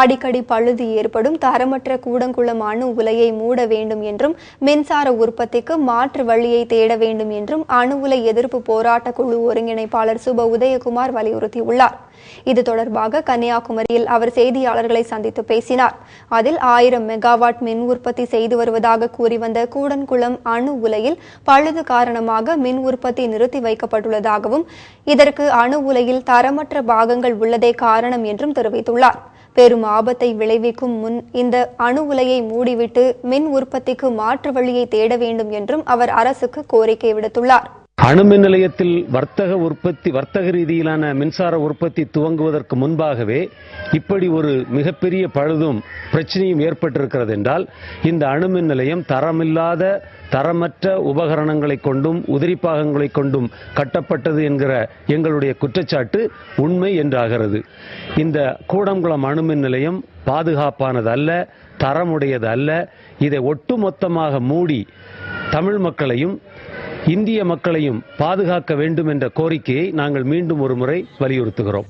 அடிக்கடி பழுது ஏற்படும் தரமற்ற கூடங்குளம் அணு உலையை மூட வேண்டும் என்றும் மின்சார உற்பத்திக்கு மாற்று வழியை தேட வேண்டும் என்றும் அணு உலை எதிர்ப்பு போராட்ட குழு ஒருங்கிணைப்பாளர் சுப உதயகுமார் வலியுறுத்தியுள்ளார். இது தொடர்பாக கன்னியாகுமரியில் அவர் செய்தியாளர்களை சந்தித்து பேசினார். அதில் ஆயிரம் மெகாவாட் மின் உற்பத்தி செய்து வருவதாக கூறி வந்த கூடன்குளம் அணு உலையில் பழுது காரணமாக மின் உற்பத்தி நிறுத்தி வைக்கப்பட்டுள்ளதாகவும் இதற்கு அணு உலையில் தரமற்ற பாகங்கள் உள்ளதே காரணம் என்றும் தெரிவித்துள்ளார். பெரும் ஆபத்தை விளைவிக்கும் முன் இந்த அணு உலையை மூடிவிட்டு மின் உற்பத்திக்கு மாற்று வழியை தேட வேண்டும் என்றும் அவர் அரசுக்கு கோரிக்கை விடுத்துள்ளார். அணுமின் நிலையத்தில் வர்த்தக உற்பத்தி வர்த்தக ரீதியிலான மின்சார உற்பத்தி துவங்குவதற்கு முன்பாகவே இப்படி ஒரு மிகப்பெரிய பழுதும் பிரச்சனையும் ஏற்பட்டிருக்கிறது என்றால் இந்த அணுமின் நிலையம் தரமில்லாத தரமற்ற உபகரணங்களை கொண்டும் உதிரி பாகங்களை கொண்டும் கட்டப்பட்டது என்கிற எங்களுடைய குற்றச்சாட்டு உண்மை என்றாகிறது. இந்த கூடங்குளம் அணுமின் நிலையம் பாதுகாப்பானது அல்ல தரமுடையது அல்ல இதை ஒட்டுமொத்தமாக மூடி தமிழ் மக்களையும் இந்திய மக்களையும் பாதுகாக்க வேண்டும் என்ற கோரிக்கையை நாங்கள் மீண்டும் ஒரு முறை வலியுறுத்துகிறோம்.